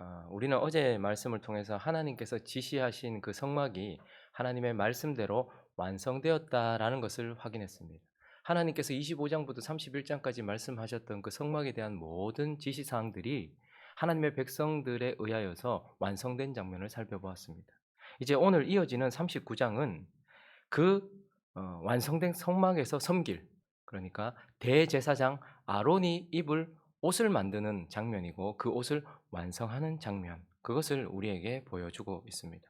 아, 우리는 어제 말씀을 통해서 하나님께서 지시하신 그 성막이 하나님의 말씀대로 완성되었다라는 것을 확인했습니다. 하나님께서 25장부터 31장까지 말씀하셨던 그 성막에 대한 모든 지시 사항들이 하나님의 백성들에 의하여서 완성된 장면을 살펴보았습니다. 이제 오늘 이어지는 39장은 그 어, 완성된 성막에서 섬길 그러니까 대제사장 아론이 입을 옷을 만드는 장면이고 그 옷을 완성하는 장면 그것을 우리에게 보여주고 있습니다.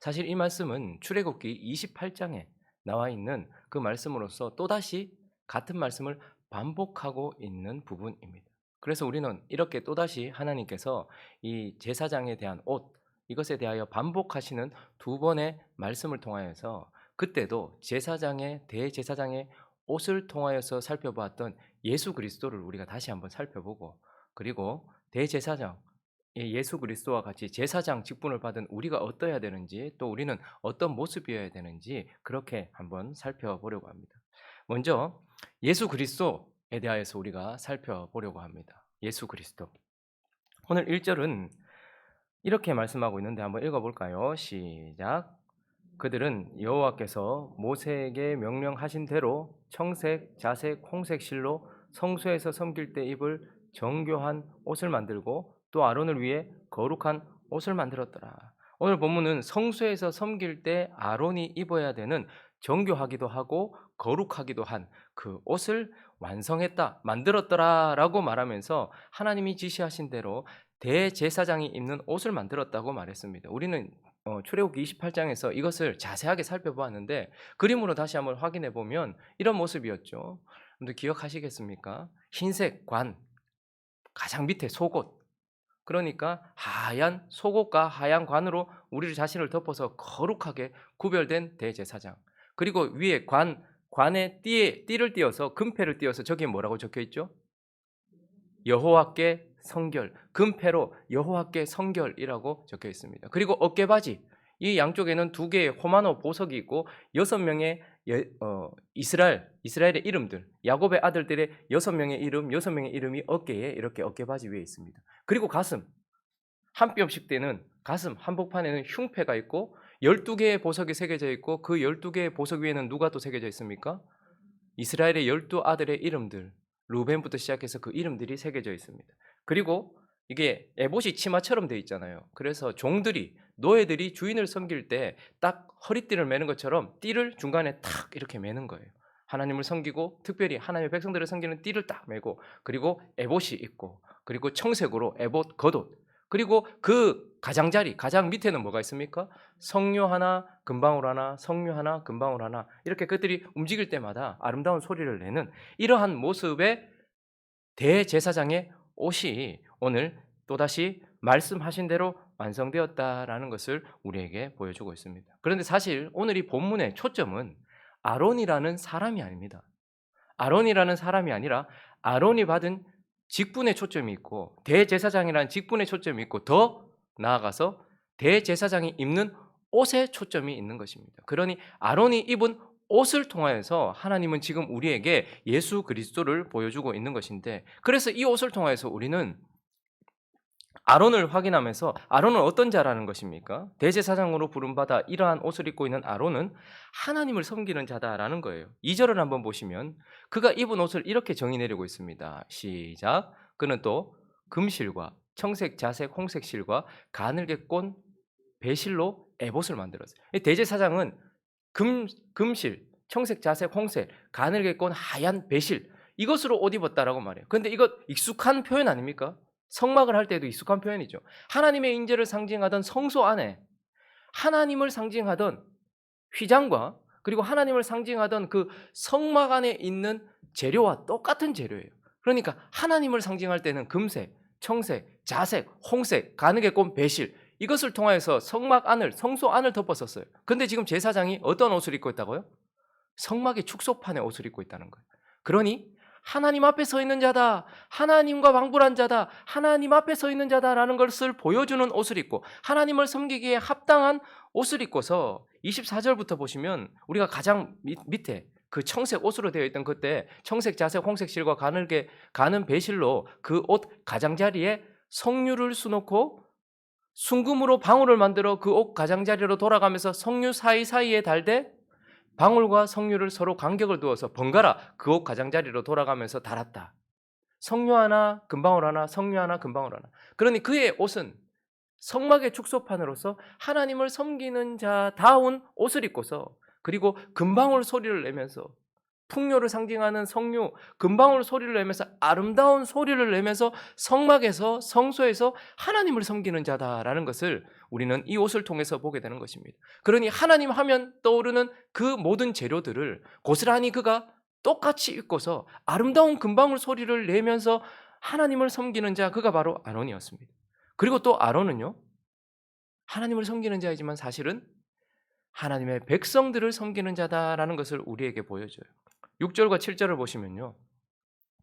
사실 이 말씀은 출애굽기 28장에 나와 있는 그 말씀으로서 또다시 같은 말씀을 반복하고 있는 부분입니다. 그래서 우리는 이렇게 또다시 하나님께서 이 제사장에 대한 옷 이것에 대하여 반복하시는 두 번의 말씀을 통하여서 그때도 제사장의 대제사장의 옷을 통하여서 살펴보았던 예수 그리스도를 우리가 다시 한번 살펴보고 그리고 대제사장 이 예수 그리스도와 같이 제사장 직분을 받은 우리가 어떠해야 되는지 또 우리는 어떤 모습이어야 되는지 그렇게 한번 살펴보려고 합니다. 먼저 예수 그리스도에 대하여서 우리가 살펴보려고 합니다. 예수 그리스도. 오늘 1절은 이렇게 말씀하고 있는데 한번 읽어볼까요? 시작. 그들은 여호와께서 모세에게 명령하신 대로 청색, 자색, 홍색 실로 성소에서 섬길 때 입을 정교한 옷을 만들고 또 아론을 위해 거룩한 옷을 만들었더라. 오늘 본문은 성소에서 섬길 때 아론이 입어야 되는 정교하기도 하고 거룩하기도 한 그 옷을 완성했다, 만들었더라 라고 말하면서 하나님이 지시하신 대로 대제사장이 입는 옷을 만들었다고 말했습니다. 우리는 어, 출애굽기 28장에서 이것을 자세하게 살펴보았는데 그림으로 다시 한번 확인해 보면 이런 모습이었죠. 여러분들 기억하시겠습니까? 흰색 관 가장 밑에 속옷 그러니까 하얀 속옷과 하얀 관으로 우리 자신을 덮어서 거룩하게 구별된 대제사장 그리고 위에 관 관에 띠에 띠를 띄어서 금패를 띄어서 저기에 뭐라고 적혀 있죠? 여호와께 성결, 금패로 여호와께 성결이라고 적혀 있습니다. 그리고 어깨바지 이 양쪽에는 두 개의 호마노 보석이 있고 여섯 명의 여- 어, 이스라엘 이스라엘의 이름들 야곱의 아들들의 여섯 명의 이름 여섯 명의 이름이 어깨에 이렇게 어깨바지 위에 있습니다. 그리고 가슴 한 뼘씩 되는 가슴 한복판에는 흉패가 있고 12개의 보석이 새겨져 있고 그 12개의 보석 위에는 누가 또 새겨져 있습니까? 이스라엘의 열두 아들의 이름들 루벤부터 시작해서 그 이름들이 새겨져 있습니다. 그리고 이게 에봇이 치마처럼 돼 있잖아요. 그래서 종들이 노예들이 주인을 섬길 때 딱 허리띠를 매는 것처럼 띠를 중간에 탁 이렇게 매는 거예요. 하나님을 섬기고 특별히 하나님의 백성들을 섬기는 띠를 딱 매고 그리고 에봇이 있고 그리고 청색으로 에봇 겉옷 그리고 그 가장자리 가장 밑에는 뭐가 있습니까? 성류 하나 금방울 하나 성류 하나 금방울 하나 이렇게 그들이 움직일 때마다 아름다운 소리를 내는 이러한 모습의 대제사장의 옷이 오늘 또다시 말씀하신 대로 완성되었다라는 것을 우리에게 보여주고 있습니다. 그런데 사실 오늘 이 본문의 초점은 아론이라는 사람이 아닙니다. 아론이라는 사람이 아니라 아론이 받은 직분의 초점이 있고 대제사장이라는 직분의 초점이 있고 더 나아가서 대제사장이 입는 옷에 초점이 있는 것입니다. 그러니 아론이 입은 옷을 통하여서 하나님은 지금 우리에게 예수 그리스도를 보여주고 있는 것인데 그래서 이 옷을 통하여서 우리는 아론을 확인하면서 아론은 어떤 자라는 것입니까? 대제사장으로 부름받아 이러한 옷을 입고 있는 아론은 하나님을 섬기는 자다라는 거예요. 2절을 한번 보시면 그가 입은 옷을 이렇게 정의 내리고 있습니다. 시작. 그는 또 금실과 청색, 자색, 홍색 실과 가늘게 꼰 배실로 에봇을 만들었어요. 이 대제사장은 금 금실, 청색, 자색, 홍색, 가늘게 꼰 하얀 배실 이것으로 옷 입었다라고 말해요. 근데 이거 익숙한 표현 아닙니까? 성막을 할 때도 익숙한 표현이죠. 하나님의 인재를 상징하던 성소 안에 하나님을 상징하던 휘장과 그리고 하나님을 상징하던 그 성막 안에 있는 재료와 똑같은 재료예요. 그러니까 하나님을 상징할 때는 금색, 청색, 자색, 홍색, 가늘게 꼰 배실 이것을 통하여서 성막 안을 성소 안을 덮었었어요. 근데 지금 제사장이 어떤 옷을 입고 있다고요? 성막의 축소판의 옷을 입고 있다는 거예요. 그러니 하나님 앞에 서 있는 자다. 하나님과 방불한 자다. 하나님 앞에 서 있는 자다라는 것을 보여주는 옷을 입고 하나님을 섬기기에 합당한 옷을 입고서 24절부터 보시면 우리가 가장 밑, 밑에 그 청색 옷으로 되어 있던 그때 청색, 자색, 홍색 실과 가늘게 가는 배실로 그 옷 가장자리에 성류를 수놓고 순금으로 방울을 만들어 그 옥 가장자리로 돌아가면서 성류 사이사이에 달되 방울과 성류를 서로 간격을 두어서 번갈아 그 옥 가장자리로 돌아가면서 달았다. 성류 하나, 금방울 하나, 성류 하나, 금방울 하나. 그러니 그의 옷은 성막의 축소판으로서 하나님을 섬기는 자다운 옷을 입고서 그리고 금방울 소리를 내면서 풍요를 상징하는 성류, 금방울 소리를 내면서 아름다운 소리를 내면서 성막에서 성소에서 하나님을 섬기는 자다라는 것을 우리는 이 옷을 통해서 보게 되는 것입니다. 그러니 하나님 하면 떠오르는 그 모든 재료들을 고스란히 그가 똑같이 입고서 아름다운 금방울 소리를 내면서 하나님을 섬기는 자 그가 바로 아론이었습니다. 그리고 또 아론은요. 하나님을 섬기는 자이지만 사실은 하나님의 백성들을 섬기는 자다라는 것을 우리에게 보여줘요. 6절과 7절을 보시면요.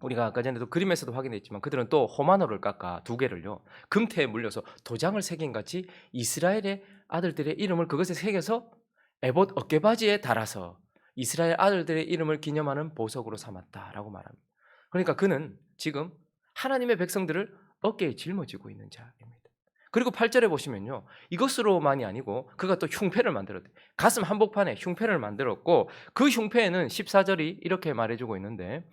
우리가 아까 전에도 그림에서도 확인했지만 그들은 또 호마노를 깎아 두 개를요. 금태에 물려서 도장을 새긴 같이 이스라엘의 아들들의 이름을 그것에 새겨서 에봇 어깨바지에 달아서 이스라엘 아들들의 이름을 기념하는 보석으로 삼았다라고 말합니다. 그러니까 그는 지금 하나님의 백성들을 어깨에 짊어지고 있는 자입니다. 그리고 8절에 보시면요. 이것으로만이 아니고 그가 또 흉패를 만들었대. 가슴 한복판에 흉패를 만들었고 그 흉패에는 14절이 이렇게 말해주고 있는데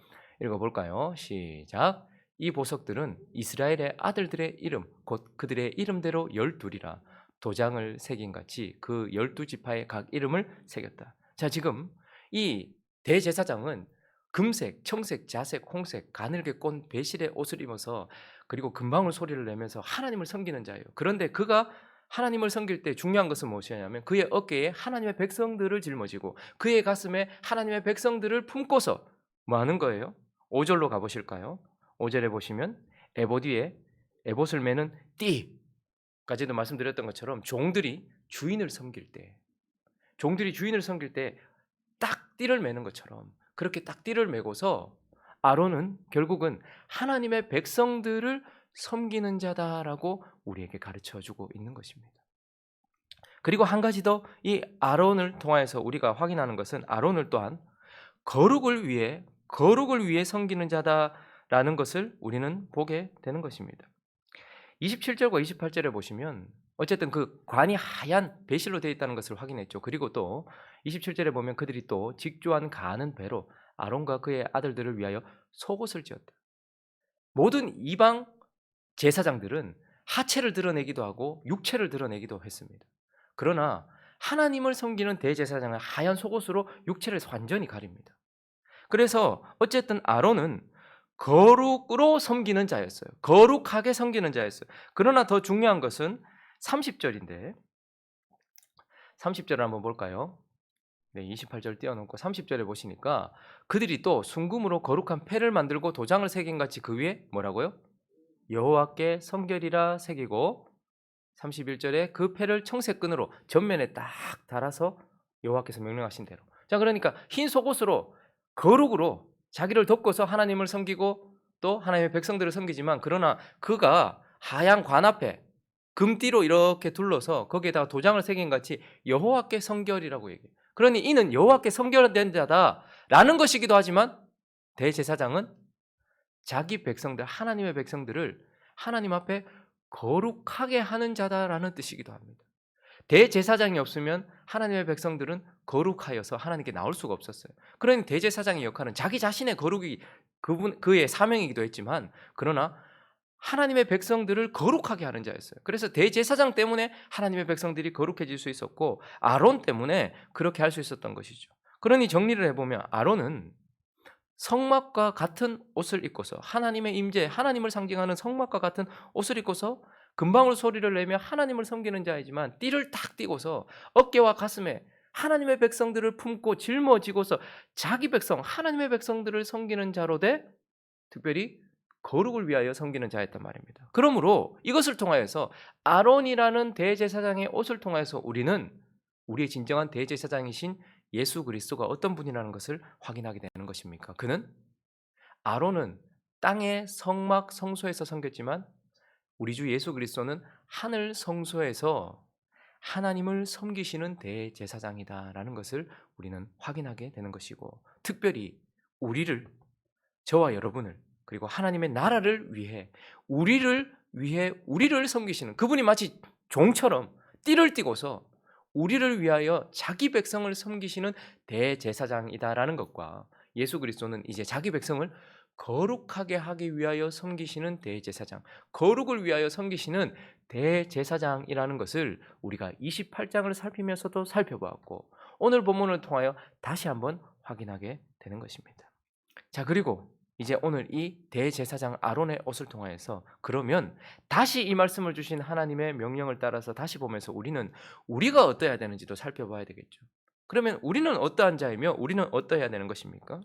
읽어볼까요? 시작. 이 보석들은 이스라엘의 아들들의 이름, 곧 그들의 이름대로 열둘이라 도장을 새긴 같이 그 열두 지파의 각 이름을 새겼다. 자, 지금 이 대제사장은 금색, 청색, 자색, 홍색, 가늘게 꼰 배실의 옷을 입어서 그리고 금방울 소리를 내면서 하나님을 섬기는 자예요. 그런데 그가 하나님을 섬길 때 중요한 것은 무엇이냐면 그의 어깨에 하나님의 백성들을 짊어지고 그의 가슴에 하나님의 백성들을 품고서 뭐 하는 거예요? 5절로 가보실까요? 5절에 보시면 에봇 위에 에봇을 매는 띠까지도 말씀드렸던 것처럼 종들이 주인을 섬길 때 종들이 주인을 섬길 때 딱 띠를 매는 것처럼 그렇게 딱 띠를 매고서 아론은 결국은 하나님의 백성들을 섬기는 자다라고 우리에게 가르쳐 주고 있는 것입니다. 그리고 한 가지 더 이 아론을 통하여서 우리가 확인하는 것은 아론을 또한 거룩을 위해 거룩을 위해 섬기는 자다라는 것을 우리는 보게 되는 것입니다. 27절과 28절에 보시면 어쨌든 그 관이 하얀 배실로 되어 있다는 것을 확인했죠. 그리고 또 27절에 보면 그들이 또 직조한 가는 배로 아론과 그의 아들들을 위하여 속옷을 지었다. 모든 이방 제사장들은 하체를 드러내기도 하고 육체를 드러내기도 했습니다. 그러나 하나님을 섬기는 대제사장은 하얀 속옷으로 육체를 완전히 가립니다. 그래서 어쨌든 아론은 거룩으로 섬기는 자였어요. 거룩하게 섬기는 자였어요. 그러나 더 중요한 것은 30절인데 30절을 한번 볼까요? 네, 28절 띄워놓고 30절에 보시니까 그들이 또 순금으로 거룩한 패를 만들고 도장을 새긴 같이 그 위에 뭐라고요? 여호와께 성결이라 새기고 31절에 그 패를 청색끈으로 전면에 딱 달아서 여호와께서 명령하신 대로. 자, 그러니까 흰 속옷으로 거룩으로 자기를 덮고서 하나님을 섬기고 또 하나님의 백성들을 섬기지만 그러나 그가 하얀 관 앞에 금띠로 이렇게 둘러서 거기에다가 도장을 새긴 같이 여호와께 성결이라고 얘기해요. 그러니 이는 여호와께 성결된 자다라는 것이기도 하지만 대제사장은 자기 백성들 하나님의 백성들을 하나님 앞에 거룩하게 하는 자다라는 뜻이기도 합니다. 대제사장이 없으면 하나님의 백성들은 거룩하여서 하나님께 나올 수가 없었어요. 그러니 대제사장의 역할은 자기 자신의 거룩이 그분 그의 사명이기도 했지만 그러나 하나님의 백성들을 거룩하게 하는 자였어요. 그래서 대제사장 때문에 하나님의 백성들이 거룩해질 수 있었고 아론 때문에 그렇게 할 수 있었던 것이죠. 그러니 정리를 해보면 아론은 성막과 같은 옷을 입고서 하나님의 임재, 하나님을 상징하는 성막과 같은 옷을 입고서 금방울 소리를 내며 하나님을 섬기는 자이지만 띠를 딱 띠고서 어깨와 가슴에 하나님의 백성들을 품고 짊어지고서 자기 백성, 하나님의 백성들을 섬기는 자로 돼 특별히 거룩을 위하여 섬기는 자였단 말입니다. 그러므로 이것을 통하여서 아론이라는 대제사장의 옷을 통하여서 우리는 우리의 진정한 대제사장이신 예수 그리스도가 어떤 분이라는 것을 확인하게 되는 것입니까? 그는 아론은 땅의 성막 성소에서 섬겼지만 우리 주 예수 그리스도는 하늘 성소에서 하나님을 섬기시는 대제사장이다라는 것을 우리는 확인하게 되는 것이고 특별히 우리를 저와 여러분을 그리고 하나님의 나라를 위해 우리를 위해 우리를 섬기시는 그분이 마치 종처럼 띠를 띠고서 우리를 위하여 자기 백성을 섬기시는 대제사장이다라는 것과 예수 그리스도는 이제 자기 백성을 거룩하게 하기 위하여 섬기시는 대제사장, 거룩을 위하여 섬기시는 대제사장이라는 것을 우리가 28장을 살피면서도 살펴보았고 오늘 본문을 통하여 다시 한번 확인하게 되는 것입니다. 자, 그리고 이제 오늘 이 대제사장 아론의 옷을 통하여서 그러면 다시 이 말씀을 주신 하나님의 명령을 따라서 다시 보면서 우리는 우리가 어떠해야 되는지도 살펴봐야 되겠죠. 그러면 우리는 어떠한 자이며 우리는 어떠해야 되는 것입니까?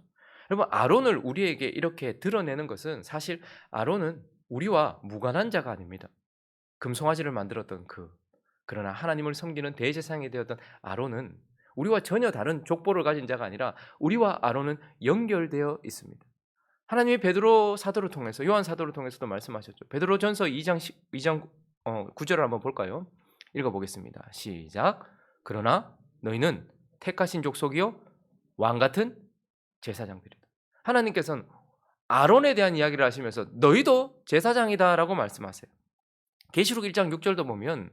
여러분 아론을 우리에게 이렇게 드러내는 것은 사실 아론은 우리와 무관한 자가 아닙니다. 금송아지를 만들었던 그 그러나 하나님을 섬기는 대제사장이 되었던 아론은 우리와 전혀 다른 족보를 가진 자가 아니라 우리와 아론은 연결되어 있습니다. 하나님이 베드로 사도를 통해서 요한 사도를 통해서도 말씀하셨죠. 베드로전서 2장 2장 어, 9절을 한번 볼까요? 읽어 보겠습니다. 시작. 그러나 너희는 택하신 족속이요 왕 같은 제사장들이다. 하나님께서는 아론에 대한 이야기를 하시면서 너희도 제사장이다라고 말씀하세요. 계시록 1장 6절도 보면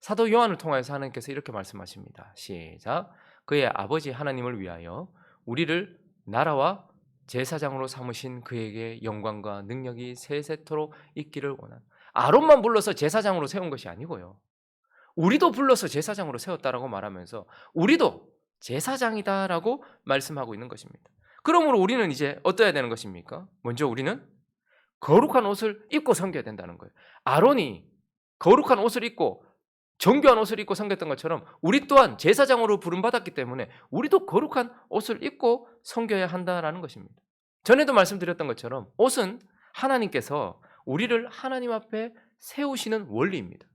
사도 요한을 통해서 하나님께서 이렇게 말씀하십니다. 시작. 그의 아버지 하나님을 위하여 우리를 나라와 제사장으로 삼으신 그에게 영광과 능력이 세세토록 있기를 원한. 아론만 불러서 제사장으로 세운 것이 아니고요. 우리도 불러서 제사장으로 세웠다라고 말하면서 우리도 제사장이다라고 말씀하고 있는 것입니다. 그러므로 우리는 이제 어떠해야 되는 것입니까? 먼저 우리는 거룩한 옷을 입고 섬겨야 된다는 거예요. 아론이 거룩한 옷을 입고 정교한 옷을 입고 섬겼던 것처럼 우리 또한 제사장으로 부름받았기 때문에 우리도 거룩한 옷을 입고 섬겨야 한다라는 것입니다. 전에도 말씀드렸던 것처럼 옷은 하나님께서 우리를 하나님 앞에 세우시는 원리입니다.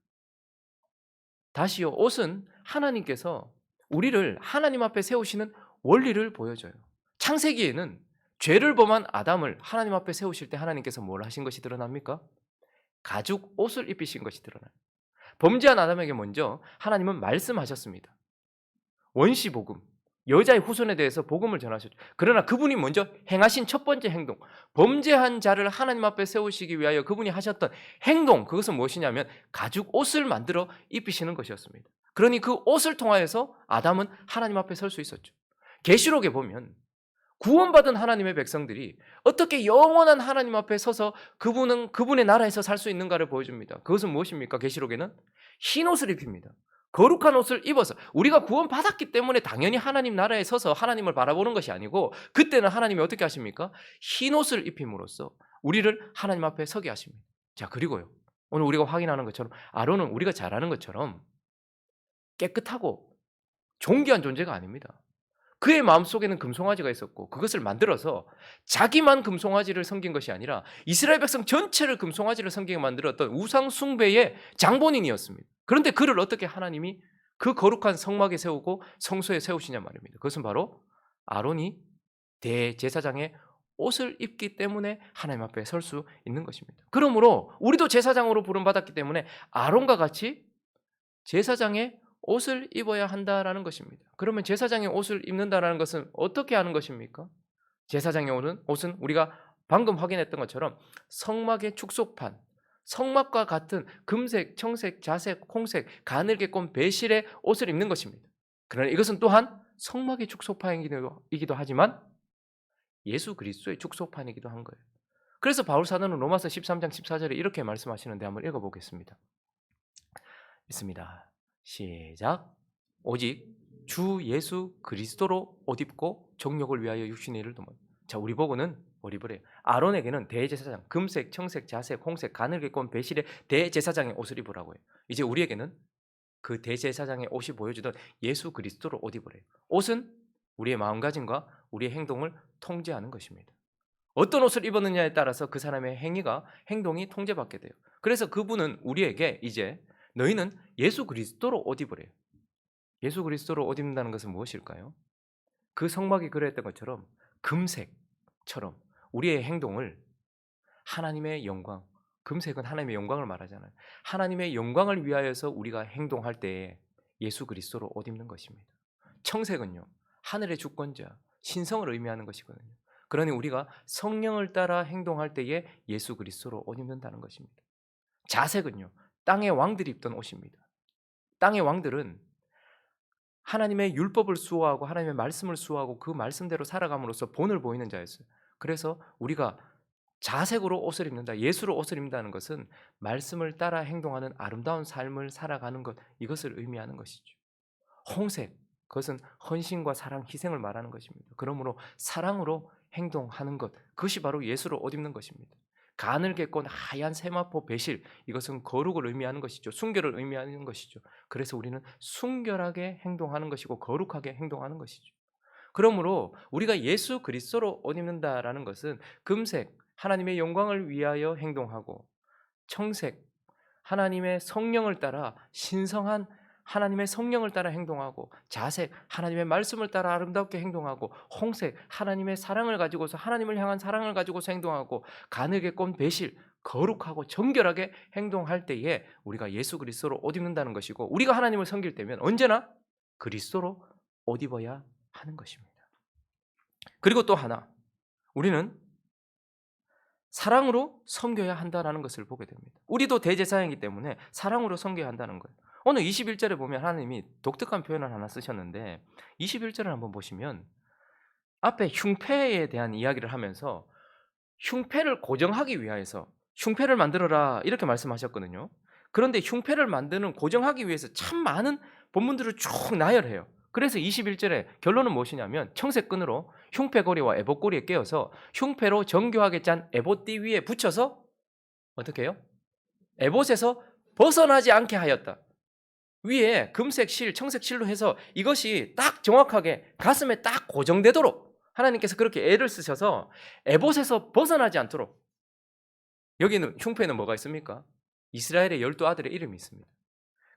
다시요, 옷은 하나님께서 우리를 하나님 앞에 세우시는 원리를 보여줘요. 창세기에는 죄를 범한 아담을 하나님 앞에 세우실 때 하나님께서 뭘 하신 것이 드러납니까? 가죽 옷을 입히신 것이 드러나요. 범죄한 아담에게 먼저 하나님은 말씀하셨습니다. 원시 복음, 여자의 후손에 대해서 복음을 전하셨죠. 그러나 그분이 먼저 행하신 첫 번째 행동, 범죄한 자를 하나님 앞에 세우시기 위하여 그분이 하셨던 행동, 그것은 무엇이냐면 가죽 옷을 만들어 입히시는 것이었습니다. 그러니 그 옷을 통하여서 아담은 하나님 앞에 설 수 있었죠. 계시록에 보면 구원받은 하나님의 백성들이 어떻게 영원한 하나님 앞에 서서 그분은 그분의 나라에서 살 수 있는가를 보여줍니다. 그것은 무엇입니까? 계시록에는 흰 옷을 입힙니다. 거룩한 옷을 입어서 우리가 구원받았기 때문에 당연히 하나님 나라에 서서 하나님을 바라보는 것이 아니고 그때는 하나님이 어떻게 하십니까? 흰 옷을 입힘으로써 우리를 하나님 앞에 서게 하십니다. 자, 그리고요. 오늘 우리가 확인하는 것처럼 아론은 우리가 잘 아는 것처럼 깨끗하고 존귀한 존재가 아닙니다. 그의 마음속에는 금송아지가 있었고 그것을 만들어서 자기만 금송아지를 섬긴 것이 아니라 이스라엘 백성 전체를 금송아지를 섬기게 만들었던 우상 숭배의 장본인이었습니다. 그런데 그를 어떻게 하나님이 그 거룩한 성막에 세우고 성소에 세우시냐 말입니다. 그것은 바로 아론이 대제사장의 옷을 입기 때문에 하나님 앞에 설 수 있는 것입니다. 그러므로 우리도 제사장으로 부름받았기 때문에 아론과 같이 제사장의 옷을 입어야 한다라는 것입니다. 그러면 제사장의 옷을 입는다라는 것은 어떻게 하는 것입니까? 제사장의 옷은, 옷은 우리가 방금 확인했던 것처럼 성막의 축소판, 성막과 같은 금색, 청색, 자색, 홍색, 가늘게 꼰 배실의 옷을 입는 것입니다. 그러나 이것은 또한 성막의 축소판이기도 하지만 예수 그리스도의 축소판이기도 한 거예요. 그래서 바울 사도는 로마서 13장 14절에 이렇게 말씀하시는데 한번 읽어보겠습니다. 있습니다. 시작. 오직 주 예수 그리스도로 옷 입고 정욕을 위하여 육신의 일을 도모. 자, 우리 보고는 머리벌해요 아론에게는 대제사장, 금색, 청색, 자색, 홍색, 가늘게 꼰 배실의 대제사장의 옷을 입으라고 해요. 이제 우리에게는 그 대제사장의 옷이 보여주던 예수 그리스도로 옷 입으래요. 옷은 우리의 마음가짐과 우리의 행동을 통제하는 것입니다. 어떤 옷을 입었느냐에 따라서 그 사람의 행위가 행동이 통제받게 돼요. 그래서 그분은 우리에게 이제 너희는 예수 그리스도로 옷 입으래요. 예수 그리스도로 옷 입는다는 것은 무엇일까요? 그 성막이 그랬던 것처럼 금색처럼 우리의 행동을 하나님의 영광, 금색은 하나님의 영광을 말하잖아요. 하나님의 영광을 위하여서 우리가 행동할 때에 예수 그리스도로 옷 입는 것입니다. 청색은요, 하늘의 주권자, 신성을 의미하는 것이거든요. 그러니 우리가 성령을 따라 행동할 때에 예수 그리스도로 옷 입는다는 것입니다. 자색은요, 땅의 왕들이 입던 옷입니다. 땅의 왕들은 하나님의 율법을 수호하고 하나님의 말씀을 수호하고 그 말씀대로 살아감으로써 본을 보이는 자였어요. 그래서 우리가 자색으로 옷을 입는다, 예수로 옷을 입는다는 것은 말씀을 따라 행동하는 아름다운 삶을 살아가는 것 이것을 의미하는 것이죠. 홍색 그것은 헌신과 사랑, 희생을 말하는 것입니다. 그러므로 사랑으로 행동하는 것 그것이 바로 예수로 옷 입는 것입니다. 가늘게 꼰 하얀 세마포 배실 이것은 거룩을 의미하는 것이죠. 순결을 의미하는 것이죠. 그래서 우리는 순결하게 행동하는 것이고 거룩하게 행동하는 것이죠. 그러므로 우리가 예수 그리스도로 옷 입는다라는 것은 금색 하나님의 영광을 위하여 행동하고 청색 하나님의 성령을 따라 신성한 하나님의 성령을 따라 행동하고 자색 하나님의 말씀을 따라 아름답게 행동하고 홍색 하나님의 사랑을 가지고서 하나님을 향한 사랑을 가지고서 행동하고 가늘게 꼰 배실 거룩하고 정결하게 행동할 때에 우리가 예수 그리스도로 옷 입는다는 것이고 우리가 하나님을 섬길 때면 언제나 그리스도로 옷 입어야 하는 것입니다. 그리고 또 하나 우리는 사랑으로 섬겨야 한다라는 것을 보게 됩니다. 우리도 대제사장이기 때문에 사랑으로 섬겨야 한다는 거예요. 오늘 21절에 보면 하나님이 독특한 표현을 하나 쓰셨는데 21절을 한번 보시면 앞에 흉패에 대한 이야기를 하면서 흉패를 고정하기 위하여서 흉패를 만들어라 이렇게 말씀하셨거든요. 그런데 흉패를 만드는 고정하기 위해서 참 많은 본문들을 쭉 나열해요. 그래서 21절에 결론은 무엇이냐면 청색끈으로 흉패고리와 에봇고리에 깨어서 흉패로 정교하게 짠 에봇띠 위에 붙여서 어떻게 해요? 에봇에서 벗어나지 않게 하였다. 위에 금색 실, 청색 실로 해서 이것이 딱 정확하게 가슴에 딱 고정되도록 하나님께서 그렇게 애를 쓰셔서 에봇에서 벗어나지 않도록 여기는 흉패는 뭐가 있습니까? 이스라엘의 열두 아들의 이름이 있습니다.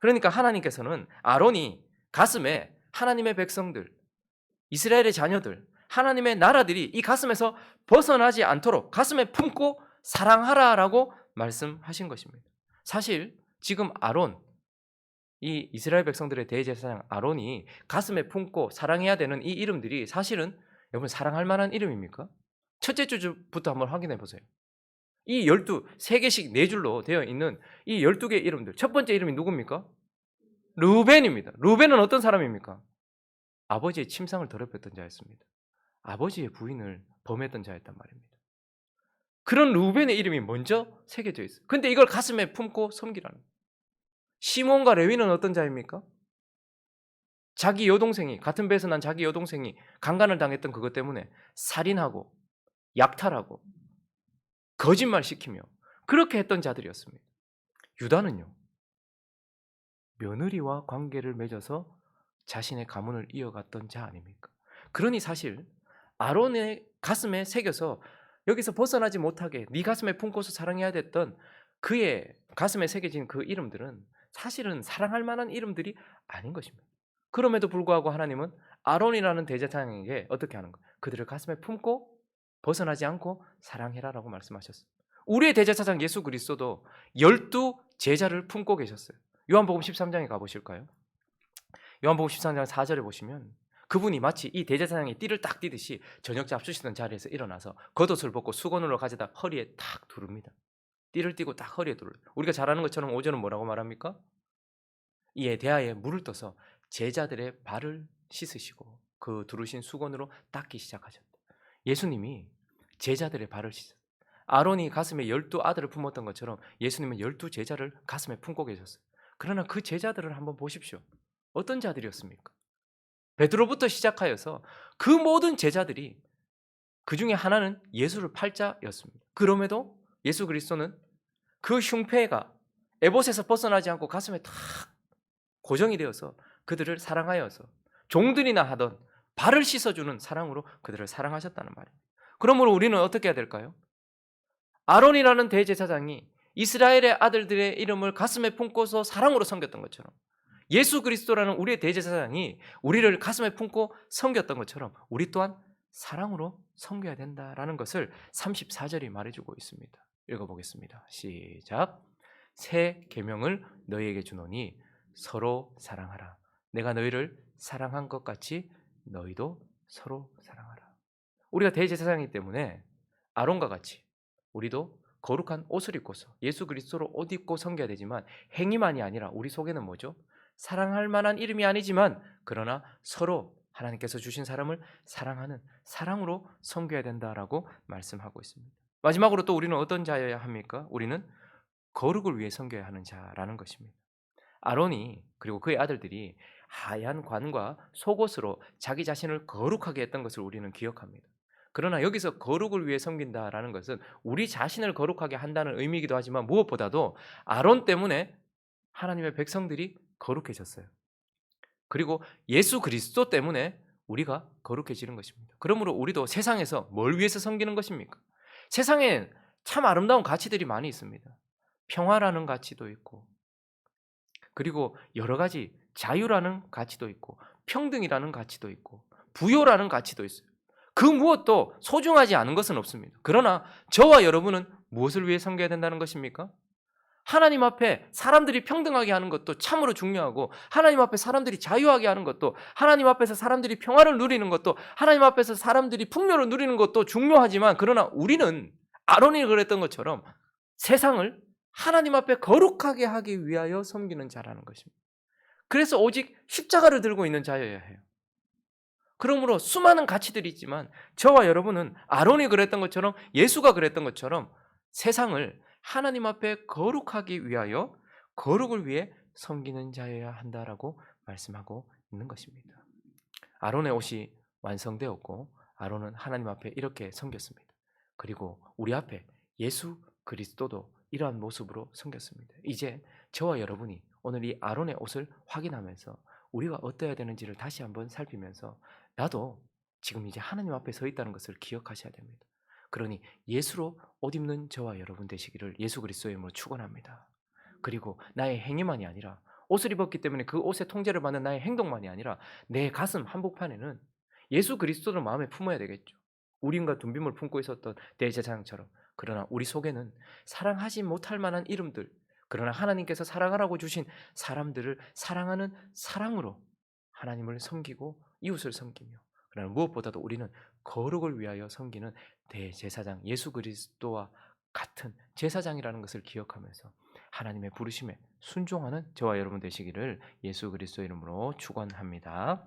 그러니까 하나님께서는 아론이 가슴에 하나님의 백성들, 이스라엘의 자녀들, 하나님의 나라들이 이 가슴에서 벗어나지 않도록 가슴에 품고 사랑하라라고 말씀하신 것입니다. 사실 지금 아론 이 이스라엘 백성들의 대제사장 아론이 가슴에 품고 사랑해야 되는 이 이름들이 사실은 여러분 사랑할 만한 이름입니까? 첫째 주부터 한번 확인해 보세요. 이 열두 세 개씩 네 줄로 되어 있는 이 열두 개의 이름들 첫 번째 이름이 누굽니까? 루벤입니다. 루벤은 어떤 사람입니까? 아버지의 침상을 더럽혔던 자였습니다. 아버지의 부인을 범했던 자였단 말입니다. 그런 루벤의 이름이 먼저 새겨져 있어요. 근데 이걸 가슴에 품고 섬기라는. 시몬과 레위는 어떤 자입니까? 자기 여동생이 같은 배에서 난 자기 여동생이 강간을 당했던 그것 때문에 살인하고 약탈하고 거짓말 시키며 그렇게 했던 자들이었습니다. 유다는요. 며느리와 관계를 맺어서 자신의 가문을 이어갔던 자 아닙니까? 그러니 사실 아론의 가슴에 새겨서 여기서 벗어나지 못하게 네 가슴에 품고서 사랑해야 됐던 그의 가슴에 새겨진 그 이름들은 사실은 사랑할 만한 이름들이 아닌 것입니다. 그럼에도 불구하고 하나님은 아론이라는 대제사장에게 어떻게 하는 거? 그들을 가슴에 품고 벗어나지 않고 사랑해라라고 말씀하셨어요. 우리의 대제사장 예수 그리스도도 열두 제자를 품고 계셨어요. 요한복음 13장에 가보실까요? 요한복음 13장 4절에 보시면 그분이 마치 이 대제사장이 띠를 딱 띠듯이 저녁 잡수시던 자리에서 일어나서 겉옷을 벗고 수건으로 가져다 허리에 탁 두릅니다. 띠를 띠고 딱 허리에 두르. 우리가 잘 아는 것처럼 오전은 뭐라고 말합니까? 이에 대하여 물을 떠서 제자들의 발을 씻으시고 그 두르신 수건으로 닦기 시작하셨다. 예수님이 제자들의 발을 씻었. 아론이 가슴에 열두 아들을 품었던 것처럼 예수님은 열두 제자를 가슴에 품고 계셨어요. 그러나 그 제자들을 한번 보십시오. 어떤 자들이었습니까? 베드로부터 시작하여서 그 모든 제자들이 그 중에 하나는 예수를 팔자였습니다. 그럼에도 예수 그리스도는 그 흉패가 에봇에서 벗어나지 않고 가슴에 탁 고정이 되어서 그들을 사랑하여서 종들이나 하던 발을 씻어주는 사랑으로 그들을 사랑하셨다는 말입니다. 그러므로 우리는 어떻게 해야 될까요? 아론이라는 대제사장이 이스라엘의 아들들의 이름을 가슴에 품고서 사랑으로 섬겼던 것처럼 예수 그리스도라는 우리의 대제사장이 우리를 가슴에 품고 섬겼던 것처럼 우리 또한 사랑으로 섬겨야 된다라는 것을 34절이 말해주고 있습니다. 읽어보겠습니다. 시작. 새 계명을 너희에게 주노니 서로 사랑하라. 내가 너희를 사랑한 것 같이 너희도 서로 사랑하라. 우리가 대제사장이기 때문에 아론과 같이 우리도 거룩한 옷을 입고서 예수 그리스도로 옷 입고 섬겨야 되지만 행위만이 아니라 우리 속에는 뭐죠? 사랑할 만한 이름이 아니지만 그러나 서로 하나님께서 주신 사람을 사랑하는 사랑으로 섬겨야 된다라고 말씀하고 있습니다. 마지막으로 또 우리는 어떤 자여야 합니까? 우리는 거룩을 위해 섬겨야 하는 자라는 것입니다. 아론이 그리고 그의 아들들이 하얀 관과 속옷으로 자기 자신을 거룩하게 했던 것을 우리는 기억합니다. 그러나 여기서 거룩을 위해 섬긴다라는 것은 우리 자신을 거룩하게 한다는 의미이기도 하지만 무엇보다도 아론 때문에 하나님의 백성들이 거룩해졌어요. 그리고 예수 그리스도 때문에 우리가 거룩해지는 것입니다. 그러므로 우리도 세상에서 뭘 위해서 섬기는 것입니까? 세상에 참 아름다운 가치들이 많이 있습니다. 평화라는 가치도 있고, 그리고 여러 가지 자유라는 가치도 있고, 평등이라는 가치도 있고, 부요라는 가치도 있어요. 그 무엇도 소중하지 않은 것은 없습니다. 그러나 저와 여러분은 무엇을 위해 섬겨야 된다는 것입니까? 하나님 앞에 사람들이 평등하게 하는 것도 참으로 중요하고 하나님 앞에 사람들이 자유하게 하는 것도 하나님 앞에서 사람들이 평화를 누리는 것도 하나님 앞에서 사람들이 풍요를 누리는 것도 중요하지만 그러나 우리는 아론이 그랬던 것처럼 세상을 하나님 앞에 거룩하게 하기 위하여 섬기는 자라는 것입니다. 그래서 오직 십자가를 들고 있는 자여야 해요. 그러므로 수많은 가치들이 있지만 저와 여러분은 아론이 그랬던 것처럼 예수가 그랬던 것처럼 세상을 하나님 앞에 거룩하기 위하여 거룩을 위해 섬기는 자여야 한다라고 말씀하고 있는 것입니다. 아론의 옷이 완성되었고 아론은 하나님 앞에 이렇게 섬겼습니다. 그리고 우리 앞에 예수 그리스도도 이러한 모습으로 섬겼습니다. 이제 저와 여러분이 오늘 이 아론의 옷을 확인하면서 우리가 어떠해야 되는지를 다시 한번 살피면서 나도 지금 이제 하나님 앞에 서 있다는 것을 기억하셔야 됩니다. 그러니 예수로 옷 입는 저와 여러분 되시기를 예수 그리스도의 이름으로 축원합니다. 그리고 나의 행위만이 아니라 옷을 입었기 때문에 그 옷의 통제를 받는 나의 행동만이 아니라 내 가슴 한복판에는 예수 그리스도를 마음에 품어야 되겠죠. 우림과 둠빔을 품고 있었던 대제사장처럼 그러나 우리 속에는 사랑하지 못할 만한 이름들 그러나 하나님께서 사랑하라고 주신 사람들을 사랑하는 사랑으로 하나님을 섬기고 이웃을 섬기며 그러나 무엇보다도 우리는 거룩을 위하여 섬기는 대제사장 예수 그리스도와 같은 제사장이라는 것을 기억하면서 하나님의 부르심에 순종하는 저와 여러분 되시기를 예수 그리스도 이름으로 축원합니다.